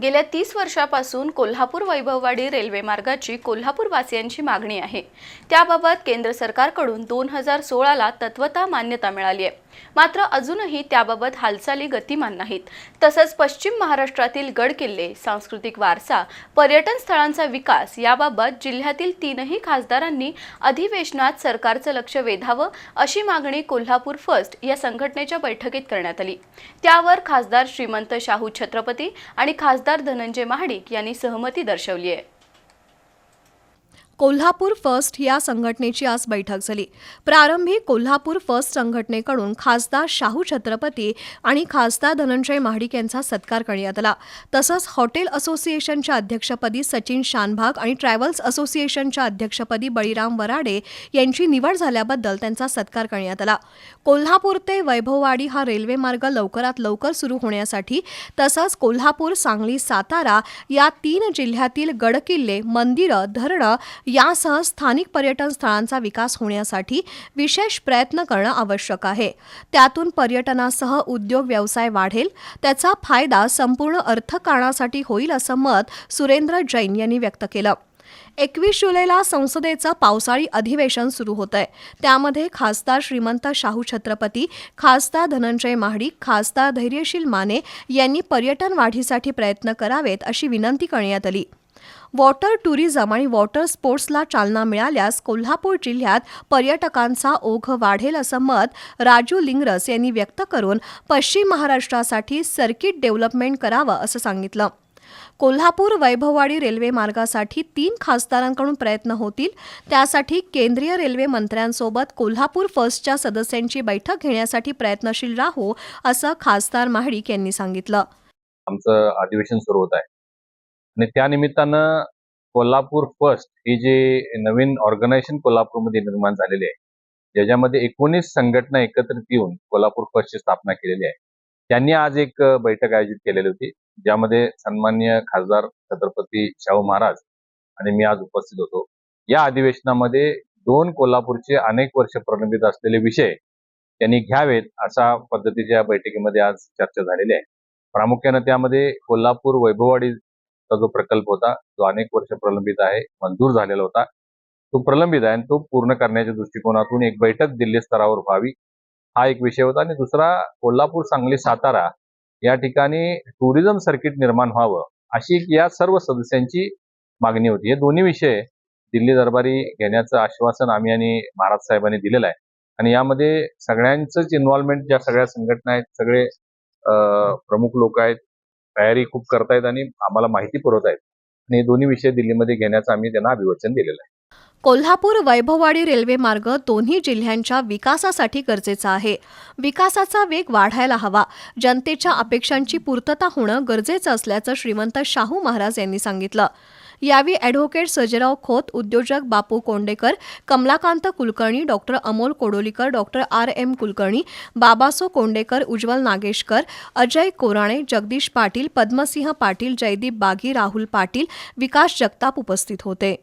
गेल्या तीस वर्षापासून कोल्हापूर वैभववाडी रेल्वे मार्गाची कोल्हापूरवासियांची मागणी आहे. त्याबाबत केंद्र सरकारकडून दोन हजार सोळाला तत्वता मान्यता मिळाली आहे. मात्र अजूनही त्याबाबत हालचाली गतिमान नाहीत. तसंच पश्चिम महाराष्ट्रातील गडकिल्ले सांस्कृतिक वारसा पर्यटन स्थळांचा विकास याबाबत जिल्ह्यातील तीनही खासदारांनी अधिवेशनात सरकारचं लक्ष वेधावं अशी मागणी कोल्हापूर फर्स्ट या संघटनेच्या बैठकीत करण्यात आली. त्यावर खासदार श्रीमंत शाहू छत्रपती आणि खासदार धनंजय महाडिक यांनी सहमती दर्शवली आहे. कोल्हापूर फर्स्ट या संघटनेची आज बैठक झाली. प्रारंभी कोल्हापूर फर्स्ट संघटनेकडून खासदार शाहू छत्रपती आणि खासदार धनंजय महाडिक यांचा सत्कार करण्यात आला. तसंच हॉटेल असोसिएशनच्या अध्यक्षपदी सचिन शानभाग आणि ट्रॅव्हल्स असोसिएशनच्या अध्यक्षपदी बळीराम वराडे यांची निवड झाल्याबद्दल त्यांचा सत्कार करण्यात आला. कोल्हापूर ते वैभववाडी हा रेल्वे मार्ग लवकरात लवकर सुरू होण्यासाठी तसंच कोल्हापूर सांगली सातारा या तीन जिल्ह्यातील गडकिल्ले मंदिरं धरणं यासह स्थानिक पर्यटन स्थळांचा विकास होण्यासाठी विशेष प्रयत्न करणं आवश्यक आहे. त्यातून पर्यटनासह उद्योग व्यवसाय वाढेल. त्याचा फायदा संपूर्ण अर्थकारणासाठी होईल असं मत सुरेंद्र जैन यांनी व्यक्त केलं. एकवीस जुलैला संसदेचं पावसाळी अधिवेशन सुरू होत आहे त्यामध्ये खासदार श्रीमंत शाहू छत्रपती खासदार धनंजय महाडिक खासदार धैर्यशील माने यांनी पर्यटन वाढीसाठी प्रयत्न करावेत अशी विनंती करण्यात आली. वॉटर टुरिझम आणि वॉटर स्पोर्ट्सला चालना मिळाल्यास कोल्हापूर जिल्ह्यात पर्यटकांचा ओघ वाढेल असं मत राजू लिंगरस यांनी व्यक्त करून पश्चिम महाराष्ट्रासाठी सर्किट डेव्हलपमेंट करावं असं सांगितलं. कोल्हापूर वैभववाडी रेल्वे मार्गासाठी तीन खासदारांकडून प्रयत्न होतील. त्यासाठी केंद्रीय रेल्वे मंत्र्यांसोबत कोल्हापूर फर्स्टच्या सदस्यांची बैठक घेण्यासाठी प्रयत्नशील राहू असं खासदार महाडिक यांनी सांगितलं. आमचं अधिवेशन सुरू होत आहे. आणि त्यानिमित्तानं कोल्हापूर फर्स्ट ही जी नवीन ऑर्गनायझेशन कोल्हापूरमध्ये निर्माण झालेली आहे ज्याच्यामध्ये एकोणीस संघटना एकत्रित येऊन कोल्हापूर फर्स्टची स्थापना केलेली आहे. त्यांनी आज एक बैठक आयोजित केलेली होती ज्यामध्ये सन्मान्य खासदार छत्रपती शाहू महाराज आणि मी आज उपस्थित होतो. या अधिवेशनामध्ये दोन कोल्हापूरचे अनेक वर्ष प्रलंबित असलेले विषय त्यांनी घ्यावेत अशा पद्धतीच्या बैठकीमध्ये आज चर्चा झालेली आहे. प्रामुख्यानं त्यामध्ये कोल्हापूर वैभववाडी वैभववाडीचा जो प्रकल्प होता जो अनेक वर्ष प्रलंबित आहे मंजूर झालेला होता तो प्रलंबित आहे आणि तो पूर्ण करण्याच्या दृष्टिकोनातून एक बैठक दिल्ली स्तरावर व्हावी हा एक विषय होता. आणि दुसरा कोल्हापूर सांगली सातारा या ठिकाणी टुरिझम सर्किट निर्माण व्हावं अशी एक या सर्व सदस्यांची मागणी होती. हे दोन्ही विषय दिल्ली दरबारी घेण्याचं आश्वासन आम्ही आणि महाराज साहेबांनी दिलेलं आहे. आणि यामध्ये सगळ्यांचंच इन्व्हॉल्वमेंट ज्या सगळ्या संघटना आहेत सगळे प्रमुख लोक आहेत तयारी खूप करतायत आणि आम्हाला माहिती पुरवत आहेत आणि हे दोन्ही विषय दिल्लीमध्ये घेण्याचं आम्ही त्यांना अभिवचन दिलेलं आहे. कोल्हापूर वैभववाडी रेल्वे मार्ग दोन्ही जिल्ह्यांच्या विकासासाठी गरजेचा आहे. विकासाचा वेग वाढायला हवा. जनतेच्या अपेक्षांची पूर्तता होणं गरजेचं असल्याचं श्रीमंत शाहू महाराज यांनी सांगितलं. यावेळी ॲडव्होकेट सजराव खोत उद्योजक Bapu Kondekar Kamalakant Kulkarni doctor Amol Kodolikar doctor R M Kulkarni Babaso Kondekar Ujjwal Nageshkar Ajay Korane Jagdish Patil Padmasinh Patil Jaydeep Bagi Rahul Patil Vikas Jagtap उपस्थित होते.